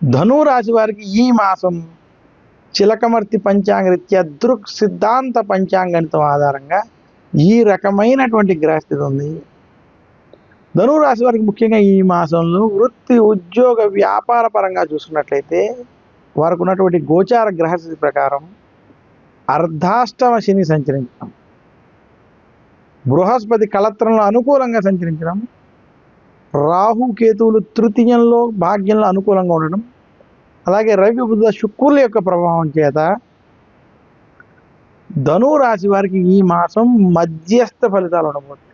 ధనురాశి వారికి ఈ మాసం చిలకమర్తి పంచాంగరీత్యా దృక్ సిద్ధాంత పంచాంగణితం ఆధారంగా ఈ రకమైనటువంటి గ్రహస్థితి ఉంది. ధనురాశి వారికి ముఖ్యంగా ఈ మాసంలో వృత్తి ఉద్యోగ వ్యాపార పరంగా చూసుకున్నట్లయితే వారికి ఉన్నటువంటి గోచార గ్రహస్థితి ప్రకారం అర్ధాష్టమ శని సంచరించడం బృహస్పతి కళత్రంలో అనుకూలంగా సంచరించడం రాహు కేతువులు తృతీయంలో భాగ్యంలో అనుకూలంగా ఉండడం అలాగే రవి బుధ శుక్రుల యొక్క ప్రభావం చేత ధను రాశి వారికి ఈ మాసం మధ్యస్థ ఫలితాలు ఉండబోతుంది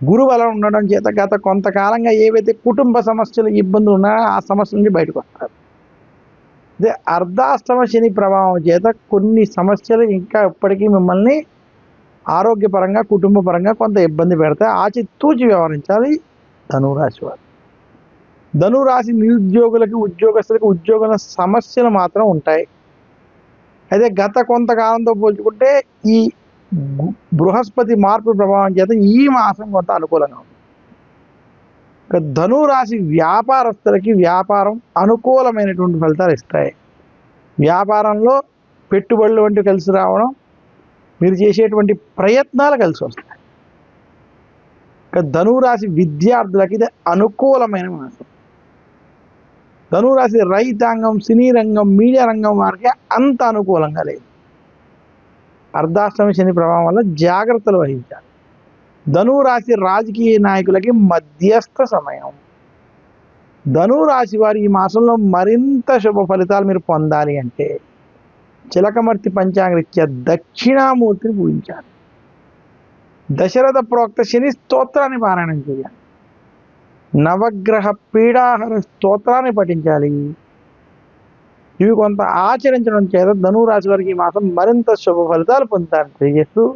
గురువు అలా ఉండడం చేత గత కొంతకాలంగా ఏవైతే కుటుంబ సమస్యలు ఇబ్బందులు ఉన్నాయో ఆ సమస్యల నుంచి బయటకు వస్తారు. అదే అర్ధాష్టమ శని ప్రభావం చేత కొన్ని సమస్యలు ఇంకా ఇప్పటికీ మిమ్మల్ని ఆరోగ్యపరంగా కుటుంబపరంగా కొంత ఇబ్బంది పెడతాయి. ఆచితూచి వ్యవహరించాలి. ధనురాశి వారు ధనురాశి నిరుద్యోగులకి ఉద్యోగస్తులకి ఉద్యోగుల సమస్యలు మాత్రం ఉంటాయి. అయితే గత కొంతకాలంతో పోల్చుకుంటే ఈ బృహస్పతి మార్పు ప్రభావం చేత ఈ మాసం కొంత అనుకూలంగా ఉంది. ధనురాశి వ్యాపారస్తులకి వ్యాపారం అనుకూలమైనటువంటి ఫలితాలు ఇస్తాయి. వ్యాపారంలో పెట్టుబడులు వంటివి కలిసి రావడం మీరు చేసేటువంటి ప్రయత్నాలు కలిసి వస్తాయి. ధనురాశి విద్యార్థులకి ఇది అనుకూలమైన మాసం ధనురాశి రైతాంగం సినీ రంగం మీడియా రంగం వారికి అంత అనుకూలంగా లేదు. అర్ధాష్టమి శని ప్రభావం వల్ల జాగ్రత్తలు వహించాలి. ధనురాశి రాజకీయ నాయకులకి మధ్యస్థ సమయం. ధనురాశి వారు ఈ మాసంలో మరింత శుభ ఫలితాలు మీరు పొందాలి అంటే చిలకమర్తి పంచాంగరీత్యా దక్షిణామూర్తిని పూజించాలి. దశరథ ప్రోక్త శని స్తోత్రాన్ని పారాయణం చేయాలి. నవగ్రహ పీడాహర స్తోత్రాన్ని పఠించాలి. ఇవి కొంత ఆచరించడం చేత ధనురాశి వారికి ఈ మాసం మరింత శుభ ఫలితాలు పొందుతారని తెలియజేస్తూ